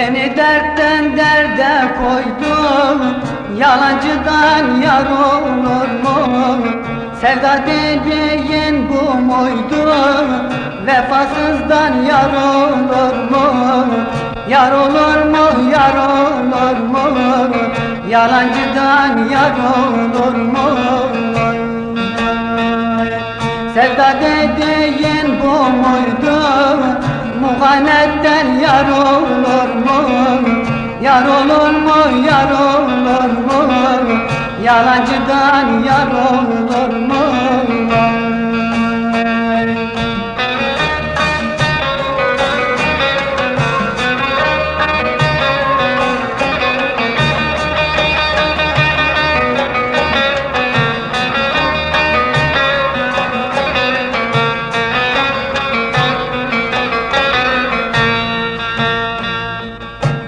Beni dertten derde koydun Yalancıdan yar olur mu? Sevda dediğin bu muydu? Vefasızdan yar olur mu? Yar olur mu, yar olur mu? Yalancıdan yar olur mu? Sevda dediğin bu muydu? Muhanetten yar olur mu? Yar olur mu, yar olur mu? Yalancıdan yar olur mu?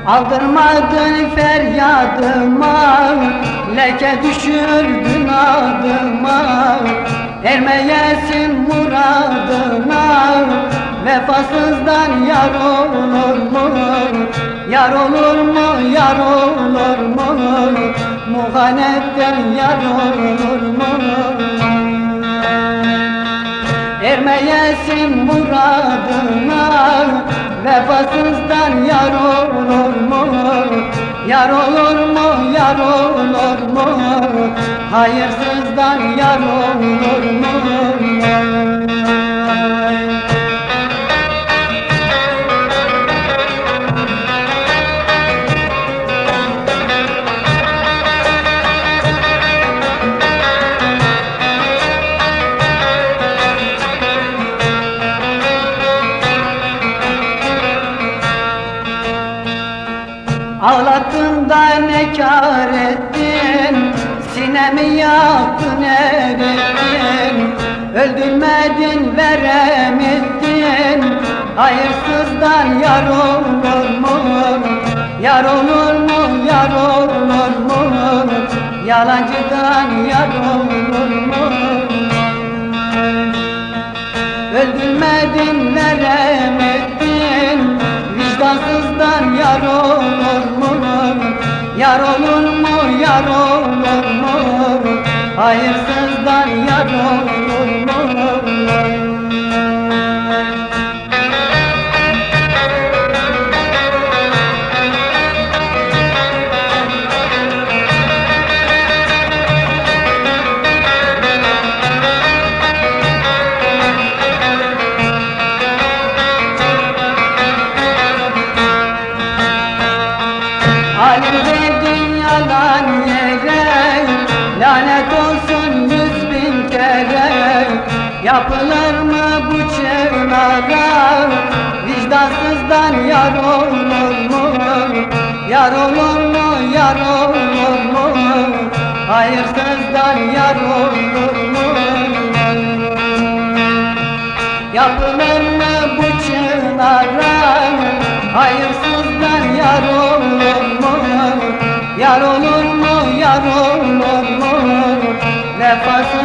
Aldırmadın feryadıma Leke düşürdün adıma Ermeyesin muradına Vefasızdan yar olur mu? Yar olur mu? Yar olur mu? Muhanetten yar olur mu? Ermeyesin muradına Vefasızdan yar olur mu? Yar olur mu? Yar olur mu? Hayırsızdan yar olur mu? Ağlattın da ne kar ettin Sinemi yaktın erittin Öldürmedin veremedin Hayırsızdan yar olur mu? Yar olur mu? Yar olur mu? Yalancıdan yar olur mu? Hayırsızdan yar olur mu? Yapılır mı bu çığlara Vicdansızdan yar olur mu? Yar olur mu? Yar olur mu? Hayırsızdan yar olur mu? Yapılır mı bu çığlara Hayırsızdan yar olur mu? Yar olur mu? Yar olur mu? Vefasız